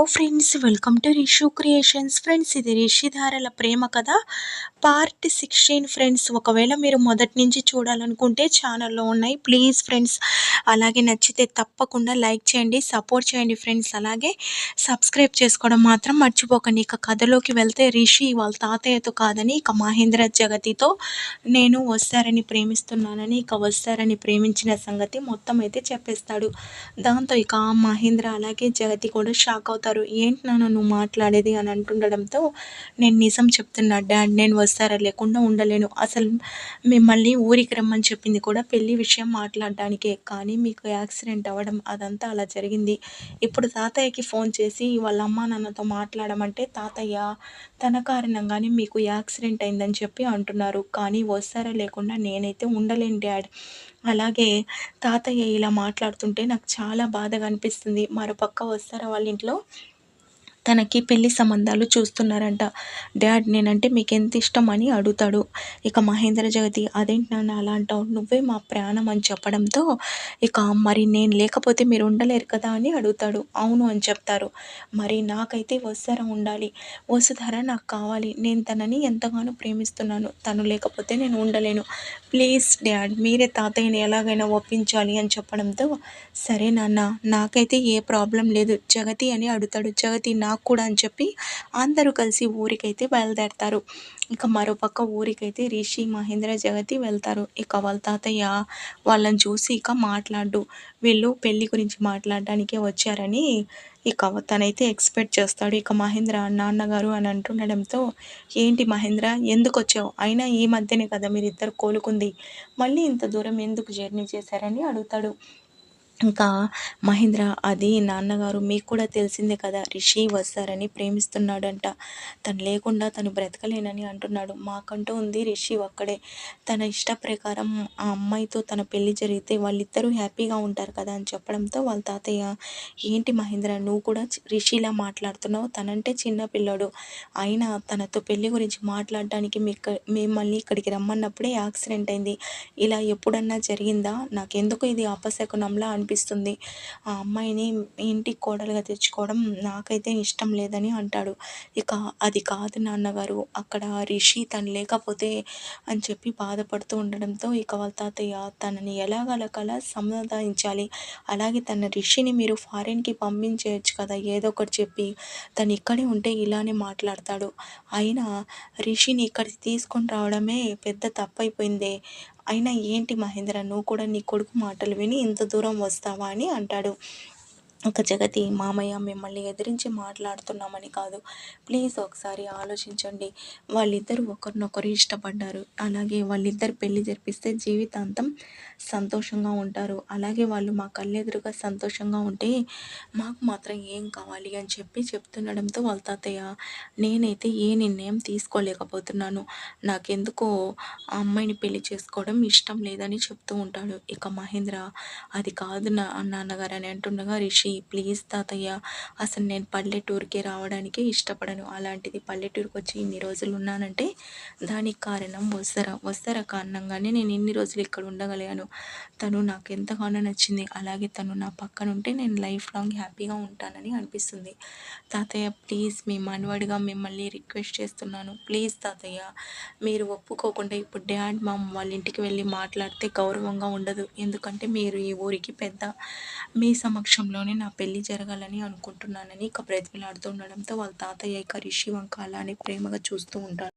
Oh friends welcome to Rishu creations. Friends ఇది రిషిధారల ప్రేమ కథ. పార్ట్ సిక్స్టీన్ ఫ్రెండ్స్ ఒకవేళ మీరు మొదటి నుంచి చూడాలనుకుంటే ఛానల్లో ఉన్నాయి. ప్లీజ్ ఫ్రెండ్స్ అలాగే నచ్చితే తప్పకుండా లైక్ చేయండి సపోర్ట్ చేయండి ఫ్రెండ్స్. అలాగే సబ్స్క్రైబ్ చేసుకోవడం మాత్రం మర్చిపోకండి. ఇక కథలోకి వెళ్తే రిషి వాళ్ళ తాతయ్యతో కాదని ఇక మహేంద్ర జగతితో నేను వస్తారని ప్రేమిస్తున్నానని ఇక వస్తారని ప్రేమించిన సంగతి మొత్తం అయితే చెప్పేస్తాడు. దాంతో ఇక మహేంద్ర అలాగే జగతి కూడా షాక్ అవుతుంది అయిపోతారు ఏంటి నాన్న నువ్వు మాట్లాడేది? అని అంటుండడంతో నేను నిజం చెప్తున్నా డాడ్ నేను వస్తారా? లేకుండా ఉండలేను. అసలు మిమ్మల్ని ఊరికి రమ్మని చెప్పింది కూడా పెళ్ళి విషయం మాట్లాడడానికే. కానీ మీకు యాక్సిడెంట్ అవ్వడం అదంతా అలా జరిగింది. ఇప్పుడు తాతయ్యకి ఫోన్ చేసి వాళ్ళ అమ్మ నాన్నతో మాట్లాడమంటే తాతయ్య తన కారణంగానే మీకు యాక్సిడెంట్ అయిందని చెప్పి అంటున్నారు. కానీ వస్తారా? లేకుండా నేనైతే ఉండలేను డాడ్. అలాగే తాతయ్య ఇలా మాట్లాడుతుంటే నాకు చాలా బాధగా అనిపిస్తుంది. మరోపక్క వస్తారా వాళ్ళ ఇంట్లో? తనకి పెళ్ళి సంబంధాలు చూస్తున్నారంట. డాడ్ నేనంటే మీకు ఎంత ఇష్టం అని అడుగుతాడు. ఇక మహేంద్ర జగతి అదేంటి నాన్న అలా అంటావు? నువ్వే మా ప్రాణం అని చెప్పడంతో ఇక మరి నేను లేకపోతే మీరు ఉండలేరు కదా అని అడుగుతాడు. అవును అని చెప్తారు. మరి నాకైతే వసుధర ఉండాలి. వసుధర నాకు కావాలి. నేను తనని ఎంతగానో ప్రేమిస్తున్నాను. తను లేకపోతే నేను ఉండలేను. ప్లీజ్ డాడ్ మీరే తాతయ్యని ఎలాగైనా ఒప్పించాలి అని చెప్పడంతో సరే నాన్న నాకైతే ఏ ప్రాబ్లం లేదు. జగతి అని అడుగుతాడు. జగతి నా నాకు కూడా అని చెప్పి అందరూ కలిసి ఊరికైతే బయలుదేరతారు. ఇక మరోపక్క ఊరికైతే రిషి మహేంద్ర జగతి వెళ్తారు. ఇక వాళ్ళ తాతయ్య వాళ్ళని చూసి ఇక మాట్లాడు. వీళ్ళు పెళ్ళి గురించి మాట్లాడడానికే వచ్చారని ఇక తనైతే ఎక్స్పెక్ట్ చేస్తాడు. ఇక మహేంద్ర నాన్నగారు అని అంటుండడంతో ఏంటి మహేంద్ర ఎందుకు వచ్చావు? అయినా ఈ మధ్యనే కదా మీరు ఇద్దరు కోలుకుంది. మళ్ళీ ఇంత దూరం ఎందుకు జర్నీ చేశారని అడుగుతాడు. ఇంకా మహేంద్ర అది నాన్నగారు మీకు కూడా తెలిసిందే కదా రిషి వస్తారని ప్రేమిస్తున్నాడంట. తను లేకుండా తను బ్రతకలేనని అంటున్నాడు. మాకంటూ ఉంది రిషి ఒక్కడే. తన ఇష్ట ప్రకారం ఆ అమ్మాయితో తన పెళ్ళి జరిగితే వాళ్ళిద్దరూ హ్యాపీగా ఉంటారు కదా అని చెప్పడంతో వాళ్ళ తాతయ్య ఏంటి మహేంద్ర నువ్వు కూడా రిషిలా మాట్లాడుతున్నావు? తనంటే చిన్న పిల్లడు. అయినా తనతో పెళ్ళి గురించి మాట్లాడడానికి మీ మిమ్మల్ని ఇక్కడికి రమ్మన్నప్పుడే యాక్సిడెంట్ అయింది. ఇలా ఎప్పుడన్నా జరిగిందా? నాకెందుకు ఇది అపశకునంలా అనిపి అనిపిస్తుంది ఆ అమ్మాయిని ఇంటికి కోడలుగా తెచ్చుకోవడం నాకైతే ఇష్టం లేదని అంటాడు. ఇక అది కాదు నాన్నగారు అక్కడ రిషి తను లేకపోతే అని చెప్పి బాధపడుతూ ఉండడంతో ఇక వాళ్ళ తాతయ్య తనని ఎలాగలకలా సంప్రదాయించాలి అలాగే తన రిషిని మీరు ఫారిన్కి పంపించేయచ్చు కదా ఏదో ఒకటి చెప్పి తను ఇక్కడే ఉంటే ఇలానే మాట్లాడతాడు. అయినా రిషిని ఇక్కడికి తీసుకొని రావడమే పెద్ద తప్పైపోయిందే. అయినా ఏంటి మహేంద్ర నువ్వు కూడా నీ కొడుకు మాటలు విని ఇంత దూరం వస్తావా అని అంటాడు. ఒక జగతి మామయ్య మిమ్మల్ని ఎదిరించి మాట్లాడుతున్నామని కాదు. ప్లీజ్ ఒకసారి ఆలోచించండి. వాళ్ళిద్దరూ ఒకరినొకరు ఇష్టపడ్డారు. అలాగే వాళ్ళిద్దరు పెళ్ళి జరిపిస్తే జీవితాంతం సంతోషంగా ఉంటారు. అలాగే వాళ్ళు మా కళ్ళెదురుగా సంతోషంగా ఉంటే మాకు మాత్రం ఏం కావాలి అని చెప్పి చెప్తుండడంతో వాళ్ళ తాతయ్య నేనైతే ఏ నిర్ణయం తీసుకోలేకపోతున్నాను. నాకెందుకో ఆ అమ్మాయిని పెళ్ళి చేసుకోవడం ఇష్టం లేదని చెప్తూ ఉంటాడు. ఇక మహేంద్ర అది కాదు నా నాన్నగారు అని అంటుండగా రిషి ప్లీజ్ తాతయ్య అసలు నేను పల్లెటూరుకి రావడానికే ఇష్టపడను. అలాంటిది పల్లెటూరుకి వచ్చి ఇన్ని రోజులు ఉన్నానంటే దానికి కారణం వస్తర వస్తర కారణంగానే నేను ఇన్ని రోజులు ఇక్కడ ఉండగలిగాను. తను నాకు ఎంతగానో నచ్చింది. అలాగే తను నా పక్కన ఉంటే నేను లైఫ్ లాంగ్ హ్యాపీగా ఉంటానని అనిపిస్తుంది. తాతయ్య ప్లీజ్ మీ మనవడిగా మిమ్మల్ని రిక్వెస్ట్ చేస్తున్నాను. ప్లీజ్ తాతయ్య మీరు ఒప్పుకోకుండా ఇప్పుడు డాడ్ మామ్ వాళ్ళ ఇంటికి వెళ్ళి మాట్లాడితే గౌరవంగా ఉండదు. ఎందుకంటే మీరు ఈ ఊరికి పెద్ద మీ సమక్షంలోనే నా పెళ్ళి జరగాలని అనుకుంటున్నానని ఇక బ్రతిమిలాడుతూ ఉండడంతో వాళ్ళ తాతయ్య ఇక రిషి వంక అలానే ప్రేమగా చూస్తూ ఉంటారు.